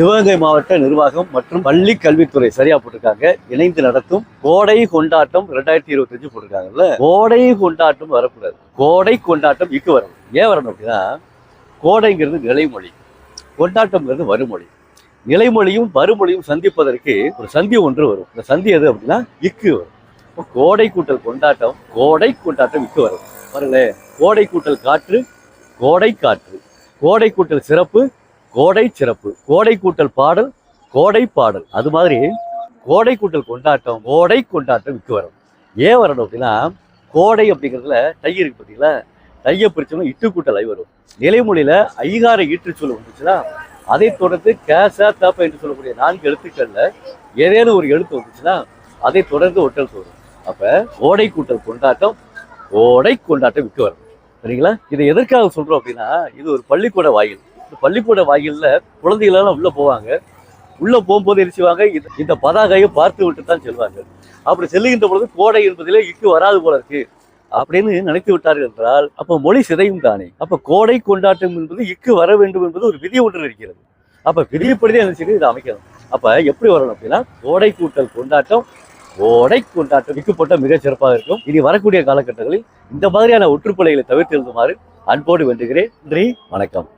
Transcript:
சிவகங்கை மாவட்ட நிர்வாகம் மற்றும் பள்ளி கல்வித்துறை சரியா போட்டிருக்காங்க. இணைந்து நடத்தும் கோடை கொண்டாட்டம் ரெண்டாயிரத்தி இருபத்தஞ்சு போட்டிருக்காங்கல்ல. கோடை கொண்டாட்டம் வரக்கூடாது. கோடை கொண்டாட்டம் இக்கு வரணும். ஏன் வரணும் அப்படின்னா கோடைங்கிறது நிலைமொழி. கொண்டாட்டம்ங்கிறது வருமொழி நிலைமொழியும் வறுமொழியும் சந்திப்பதற்கு ஒரு சந்தி ஒன்று வரும். இந்த சந்தி எது அப்படின்னா இக்கு வரும். இப்போ கோடை கூட்டல் கொண்டாட்டம் கோடை கொண்டாட்டம் இக்கு வரும். பாருங்களேன். கோடை கூட்டல் காற்று கோடை காற்று. கோடை கூட்டல் சிறப்பு கோடை சிறப்பு கோடை கூட்டல் பாடல் கோடை பாடல். அது மாதிரி கோடை கூட்டல் கொண்டாட்டம் கோடை கொண்டாட்டம் விற்க வரும். ஏன் வரணும் அப்படின்னா கோடை அப்படிங்கிறதுல டை இருக்கு பார்த்தீங்களா டையை பிரிச்சோம்னா இட்டு கூட்டல் ஐ வரும். நிலைமொழியில் ஐகார ஈற்றுச்சொல் வந்துச்சுன்னா அதை தொடர்ந்து கேச தப்ப என்று சொல்லக்கூடிய நான்கு எழுத்துக்கள்ல ஏதேனும் ஒரு எழுத்து வந்துச்சுன்னா அதை தொடர்ந்து ஒட்டல் வரும் அப்ப கோடை கூட்டல் கொண்டாட்டம் கோடை கொண்டாட்டம் விற்க வரும். சரிங்களா? இதை எதற்காக சொல்றோம் அப்படின்னா இது ஒரு பள்ளிக்கூட வாயில். பள்ளிக்கூட வாயிலில் குழந்தைகளெல்லாம் உள்ளே போவாங்க. உள்ளே போகும்போது என்ன செய்வாங்க? இந்த- இந்த பதாகையை பார்த்து விட்டு தான் செல்வாங்க. அப்படி செல்லுகின்ற பொழுது கோடை என்பதிலே இக்கு வராது போல இருக்கு. அப்படின்னு நினைத்து விட்டார்கள் என்றால் அப்போ மொழி சிதையும் தானே. அப்போ கோடை கொண்டாட்டம் என்பது இக்கு வர வேண்டும் என்பது ஒரு விதி ஒன்று இருக்கிறது. அப்போ விதிப்படிதான் என்ன இதை அமைக்கணும். அப்போ எப்படி வரணும் அப்படின்னா கோடை கூட்டல் கொண்டாட்டம் கோடை கொண்டாட்டம் இக்கு போட்டால் சிறப்பாக இருக்கும். இனி வரக்கூடிய காலகட்டங்களில் இந்த மாதிரியான ஒற்றுப்பலைகளை தவிர்த்து எழுதுமாறு அன்போடு வேண்டுகிறேன். நன்றி வணக்கம்.